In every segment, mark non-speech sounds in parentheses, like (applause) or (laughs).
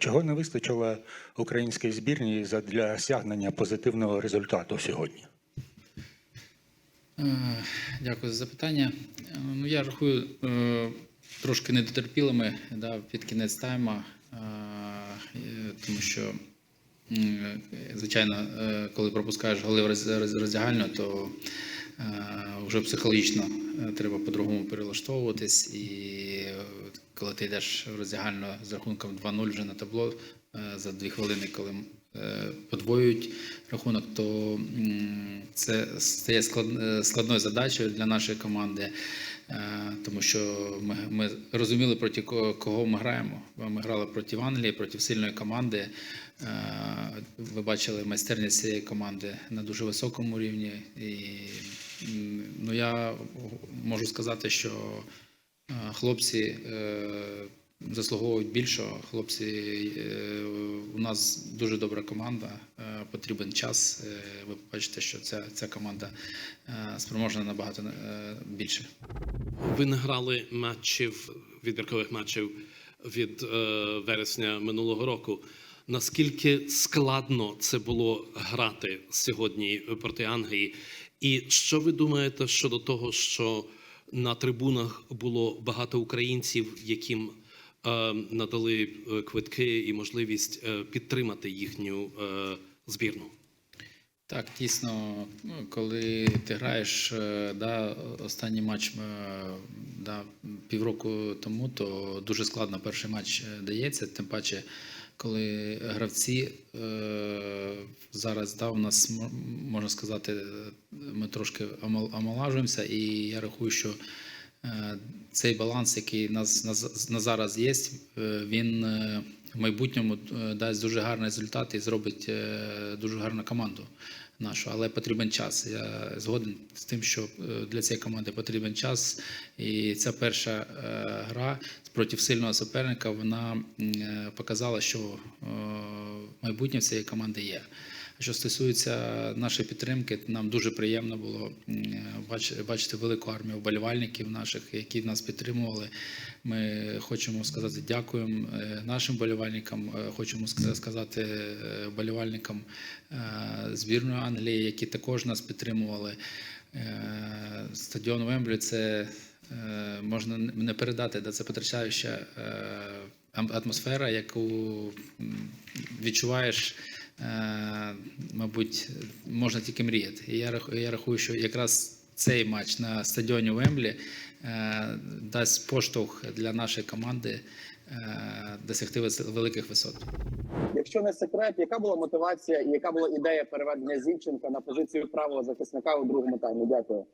Чого не вистачило українській збірній для осягнення позитивного результату сьогодні? Е, Дякую за запитання. Е, Ну, я рахую е, трошки недотерпілими да, під кінець тайма, тому що, звичайно, коли пропускаєш голи в роз- роз- роздягальню, то вже психологічно е, треба по-другому перелаштовуватись. І е, коли ти йдеш в роздягальну з рахунком 2-0 вже на табло е, за дві хвилини, коли е, подвоюють рахунок, то це стає склад- е, складною задачею для нашої команди, е, тому що ми, ми розуміли, проти кого- ми граємо. Ми грали проти Англії, проти сильної команди. Е, Ви бачили майстерність цієї команди на дуже високому рівні. І ну, я можу сказати, що е, хлопці е, заслуговують більшого. Хлопці, е, у нас дуже добра команда, потрібен час. Ви побачите, що ця, ця команда спроможна набагато більше. Ви не грали матчів, відбіркових матчів від вересня минулого року. Наскільки складно це було грати сьогодні проти Англії? І що ви думаєте щодо того, що на трибунах було багато українців, яким е, надали е, квитки і можливість е, підтримати їхню е, збірну? Так, дійсно, ну, коли ти граєш е, да, останній матч да, півроку тому, то дуже складно перший матч дається. Тим паче, коли гравці е, зараз да, у нас можна сказати, ми трошки омолажуємося, і я рахую, що е, цей баланс, який нас на, на зараз є, е, він в майбутньому дасть дуже гарний результат і зробить дуже гарну команду нашу. Але потрібен час. Я згоден з тим, що е, для цієї команди потрібен час. І ця перша е, гра проти сильного суперника вона е, показала, що майбутнє цієї команди є. Що стосується нашої підтримки, нам дуже приємно було бачити велику армію вболівальників наших, які нас підтримували. Ми хочемо сказати дякуємо е, нашим вболівальникам, е, хочемо сказати е, вболівальникам е, збірної Англії, які також нас підтримували. Стадіон Вемблі це можна не передати, де це потрясаюча атмосфера, яку відчуваєш мабуть, можна тільки мріяти. І я я рахую, що якраз цей матч на стадіоні Вемблі е, дасть поштовх для нашої команди е, досягти великих висот. Якщо не секрет, яка була мотивація і яка була ідея переведення Зінченка на позицію правого захисника у другому таймі? Дякую.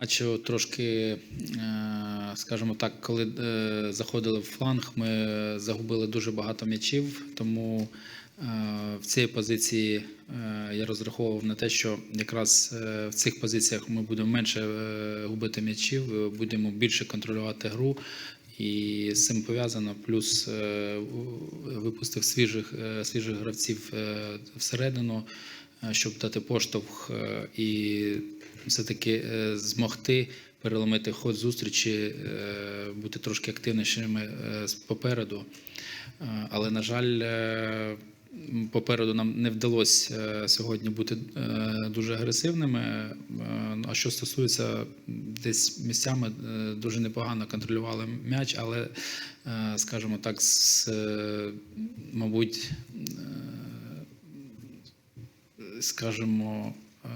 Матчу трошки, е, скажімо так, коли е, заходили в фланг, ми загубили дуже багато м'ячів, тому е, в цій позиції я розраховував на те, що якраз в цих позиціях ми будемо менше губити м'ячів, будемо більше контролювати гру. І з цим пов'язано, плюс випустив свіжих, свіжих гравців всередину, щоб дати поштовх е, і все-таки е, змогти переломити ход зустрічі, е, бути трошки активнішими е, попереду. Е, Але, на жаль, е, попереду нам не вдалося е, сьогодні бути е, дуже агресивними. Е, А що стосується десь місцями, е, дуже непогано контролювали м'яч, але, е, скажімо так, з, е, мабуть, е, скажімо, е,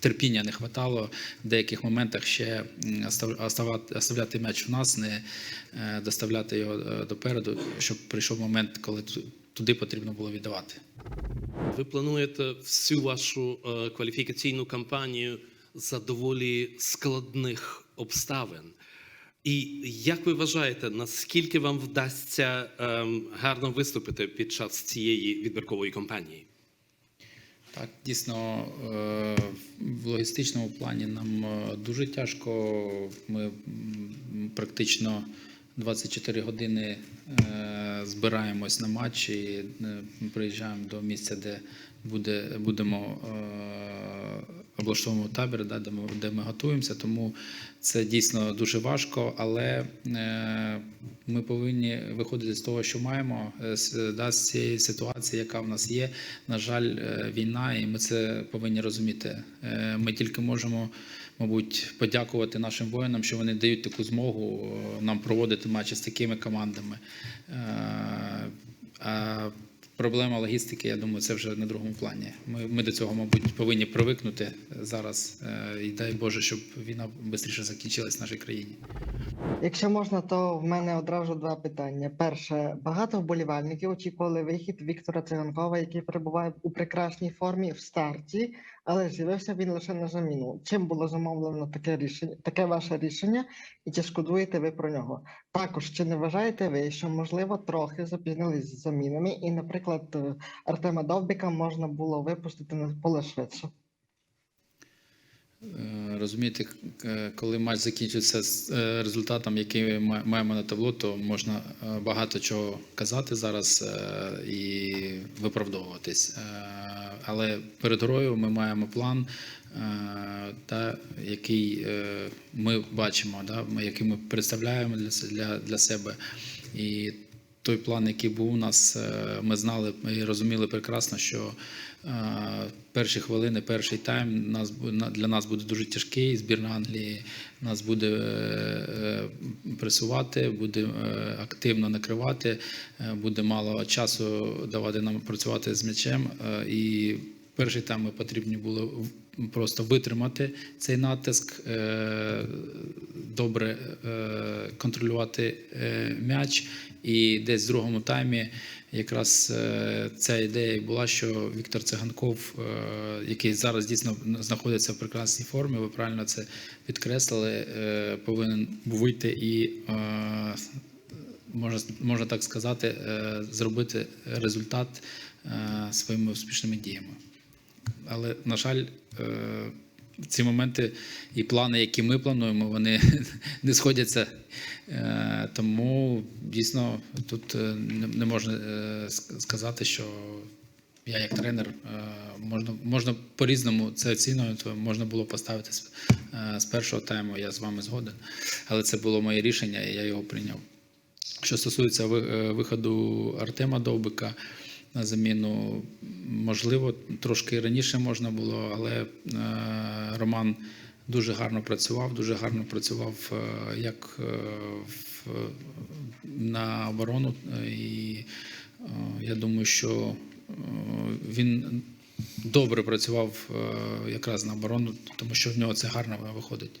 терпіння не хватало в деяких моментах ще оставляти м'яч у нас, не е, доставляти його е, допереду, щоб прийшов момент, коли туди потрібно було віддавати. Ви плануєте всю вашу кваліфікаційну кампанію за доволі складних обставин. І як ви вважаєте, наскільки вам вдасться ем, гарно виступити під час цієї відбіркової кампанії? Так, дійсно, е, в логістичному плані нам е, дуже тяжко. Ми практично 24 години е, збираємось на матч і приїжджаємо до місця, де буде, будемо облаштовуємо табір, да, де, ми, де ми готуємося. Тому це дійсно дуже важко, але е, ми повинні виходити з того, що маємо, е, з, да, з цієї ситуації, яка в нас є. На жаль, е, війна, і ми це повинні розуміти. Ми тільки можемо, мабуть, подякувати нашим воїнам, що вони дають таку змогу нам проводити матчі з такими командами. Проблема логістики, я думаю, це вже на другому плані. Ми, ми до цього, мабуть, повинні привикнути зараз. Е, І дай Боже, щоб війна швидше закінчилась в нашій країні. Якщо можна, то в мене одразу два питання. Перше, багато вболівальників очікували вихід Віктора Циганкова, який перебуває у прекрасній формі в старті, але з'явився він лише на заміну. Чим було замовлено таке рішення, таке ваше рішення, і чи шкодуєте ви про нього? Також чи не вважаєте ви, що можливо трохи запізнились з замінами, і, наприклад, е, Артема Довбіка можна було випустити на поле швидше? Е, Розумієте, коли матч закінчиться з е, результатом, який ми ма- маємо на табло, то можна е, багато чого казати зараз і виправдовуватись. Але перед грою ми маємо план, та, який ми бачимо, да, який ми представляємо для, для себе. І той план, який був у нас, е, ми знали і розуміли прекрасно, що е, перші хвилини, перший тайм нас для нас буде дуже тяжкий. Збірна Англії нас буде е, пресувати, буде активно накривати, буде мало часу давати нам працювати з м'ячем. І перший тайм ми потрібні були в- просто витримати цей натиск, добре е, контролювати е, м'яч. І десь в другому таймі якраз е, ця ідея була, що Віктор Циганков, який зараз дійсно знаходиться в прекрасній формі, ви правильно це підкреслили, повинен вийти і. Можна, можна так сказати, зробити результат своїми успішними діями. Але, на жаль, ці моменти і плани, які ми плануємо, вони (laughs) не сходяться. Е, Тому дійсно тут е, не можна е, сказати, що я як тренер можна, можна по-різному це оцінювати. Можна було поставити з, першого тайму, я з вами згоден. Але це було моє рішення, і я його прийняв. Що стосується виходу Артема Довбика на заміну, можливо, трошки раніше можна було, але е, Роман дуже гарно працював, дуже гарно працював е, як е, в, на оборону. І я думаю, що він добре працював якраз на оборону, тому що в нього це гарно виходить.